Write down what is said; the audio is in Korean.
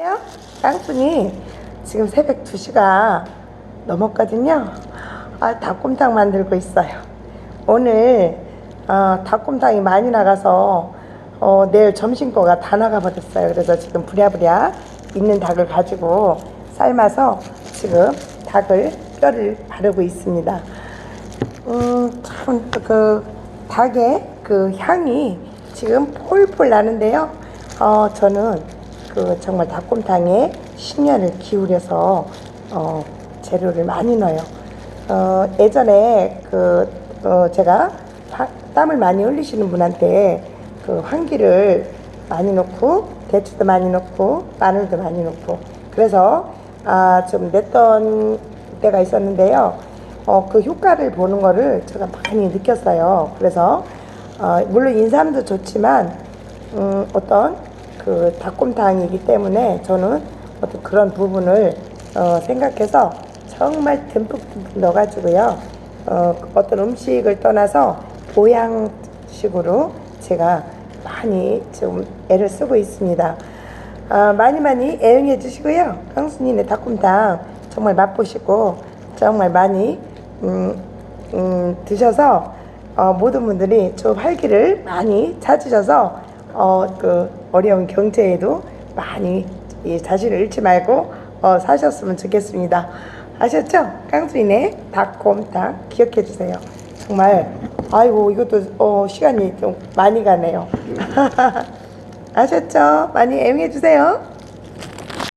요 깡순이 지금 새벽 2시가 넘었거든요. 아, 닭곰탕 만들고 있어요. 오늘 어, 닭곰탕이 많이 나가서 어, 내일 점심 거가 다 나가버렸어요. 그래서 지금 부랴부랴 있는 닭을 가지고 삶아서 지금 닭을 뼈를 바르고 있습니다. 음, 참, 그, 닭의 그 향이 지금 폴폴 나는데요. 어, 저는 그 정말 닭곰탕에 신년을 기울여서, 어, 재료를 많이 넣어요. 어, 예전에 그, 어, 제가 화- 땀을 많이 흘리시는 분한테 그 황기를 많이 넣고, 대추도 많이 넣고, 마늘도 많이 넣고, 그래서, 아, 좀 냈던 때가 있었는데요. 어, 그 효과를 보는 거를 제가 많이 느꼈어요. 그래서, 어, 물론 인삼도 좋지만, 음, 어떤 그 닭곰탕이기 때문에 저는 어떤 그런 부분을 어, 생각해서 정말 듬뿍듬뿍 넣어가지고요. 어, 어떤 음식을 떠나서 보양식으로 제가 많이 좀 애를 쓰고 있습니다. 아, 많이 많이 애용해 주시고요. 강순이네 닭곰탕 정말 맛보시고 정말 많이 음, 음, 드셔서 어, 모든 분들이 좀 활기를 많이 찾으셔서 어, 그 어려운 경제에도 많이 이 자신을 잃지 말고 어, 사셨으면 좋겠습니다. 아셨죠? 깡순이네 닭곰탕 기억해 주세요. 정말 아이고 이것도 어, 시간이 좀 많이 가네요. 아셨죠? 많이 애용해 주세요.